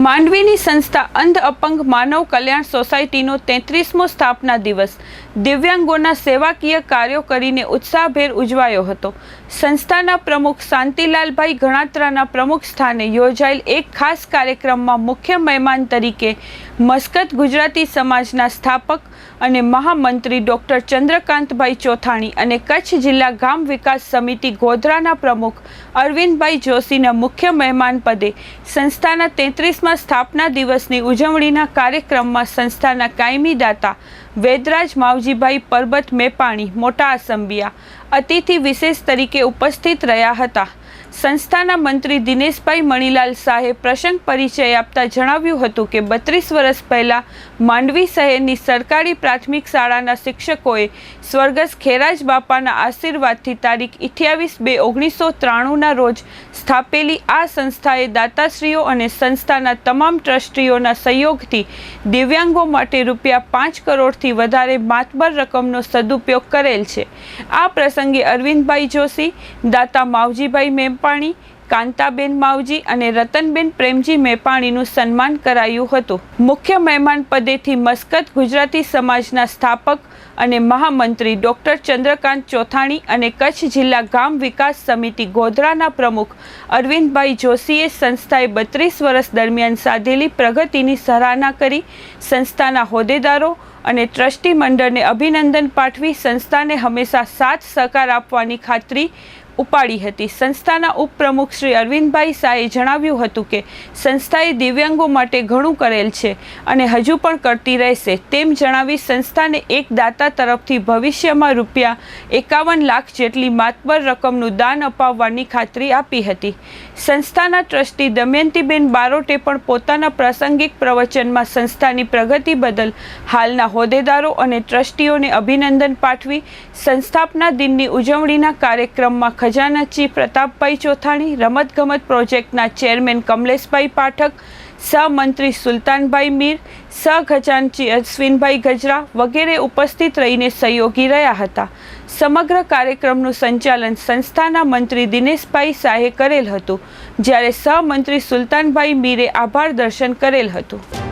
માંડવીની સંસ્થા અંધ અપંગ માનવ કલ્યાણ સોસાયટીનો તેત્રીસમો સ્થાપના દિવસ દિવ્યાંગોના સેવાકીય કાર્યો કરીને ઉત્સાહભેર ઉજવાયો હતો. સંસ્થાના પ્રમુખ શાંતિલાલભાઈ ગણાત્રાના પ્રમુખ સ્થાને યોજાયેલ એક ખાસ કાર્યક્રમમાં મુખ્ય મહેમાન તરીકે મસ્કત ગુજરાતી સમાજના સ્થાપક અને મહામંત્રી ડૉક્ટર ચંદ્રકાંતભાઈ ચોથાણી અને કચ્છ જિલ્લા ગામ વિકાસ સમિતિ ગોધરાના પ્રમુખ અરવિંદભાઈ જોશીના મુખ્ય મહેમાન પદે સંસ્થાના તેત્રીસમાં સ્થાપના દિવસની ઉજવણીના કાર્યક્રમમાં સંસ્થાના કાયમી દાતા વેદરાજ માવજીભાઈ પરબત મેપાણી મોટા અસંબિયા અતિથિ વિશેષ તરીકે ઉપસ્થિત રહ્યા હતા. સંસ્થાના મંત્રી દિનેશભાઈ મણીલાલ શાહે પ્રસંગ પરિચય આપતા જણાવ્યું હતું કે બત્રીસ વર્ષ પહેલાં માંડવી શહેરની સરકારી પ્રાથમિક શાળાના શિક્ષકોએ સ્વર્ગસ્થ ખેરાજ બાપાના આશીર્વાદથી તારીખ અઠ્યાવીસ બે ઓગણીસો ત્રાણુંના રોજ સ્થાપેલી આ સંસ્થાએ દાતાશ્રીઓ અને સંસ્થાના તમામ ટ્રસ્ટીઓના સહયોગથી દિવ્યાંગો માટે રૂપિયા પાંચ કરોડથી વધારે માતબર રકમનો સદુપયોગ કરેલ છે. આ પ્રસંગે અરવિંદભાઈ જોશી, દાતા માવજીભાઈ મેપાણી, કાંતાબેન માવજી અને રતનબેન પ્રેમજી મેપાણીનું સન્માન કરાયું હતું. મુખ્ય મહેમાન પદેથી મસ્કત ગુજરાતી સમાજના સ્થાપક અને મહામંત્રી ડોક્ટર ચંદ્રકાંત ચોથાણી અને કચ્છ જિલ્લા ગામ વિકાસ સમિતિ ગોધરાના પ્રમુખ અરવિંદભાઈ જોશીએ સંસ્થાએ બત્રીસ વર્ષ દરમિયાન સાધેલી પ્રગતિની સરાહના કરી, સંસ્થાના હોદ્દેદારો અને ટ્રસ્ટી મંડળને અભિનંદન પાઠવી સંસ્થાને હંમેશા સાથ સહકાર આપવાની ખાતરી ઉપાડી હતી. સંસ્થાના ઉપપ્રમુખ શ્રી અરવિંદભાઈ શાહે જણાવ્યું હતું કે, સંસ્થાએ દિવ્યાંગો માટે ઘણું કરેલ છે અને હજુ પણ કરતી રહેશે તેમ જણાવી સંસ્થાને એક દાતા તરફથી ભવિષ્યમાં રૂપિયા એકાવન લાખ જેટલી માતબર રકમનું દાન અપાવવાની ખાતરી આપી હતી. સંસ્થાના ટ્રસ્ટી દમયંતીબેન બારોટે પણ પોતાના પ્રાસંગિક પ્રવચનમાં સંસ્થાની પ્રગતિ બદલ હાલના હોદ્દેદારો અને ટ્રસ્ટીઓને અભિનંદન પાઠવી સંસ્થાપના દિનની ઉજવણીના કાર્યક્રમમાં ખજાનચી પ્રતાપભાઈ ચોથાણી, રમતગમત પ્રોજેક્ટના ચેરમેન કમલેશભાઈ પાઠક, સહમંત્રી સુલતાનભાઈ મીર સહખજાનચી અશ્વિનભાઈ ગજરા વગેરે ઉપસ્થિત રહીને સહયોગી રહ્યા હતા. સમગ્ર કાર્યક્રમનું સંચાલન સંસ્થાના મંત્રી દિનેશભાઈ શાહે કરેલ હતું, જ્યારે સહમંત્રી સુલતાનભાઈ મીરે આભાર દર્શન કરેલ હતું.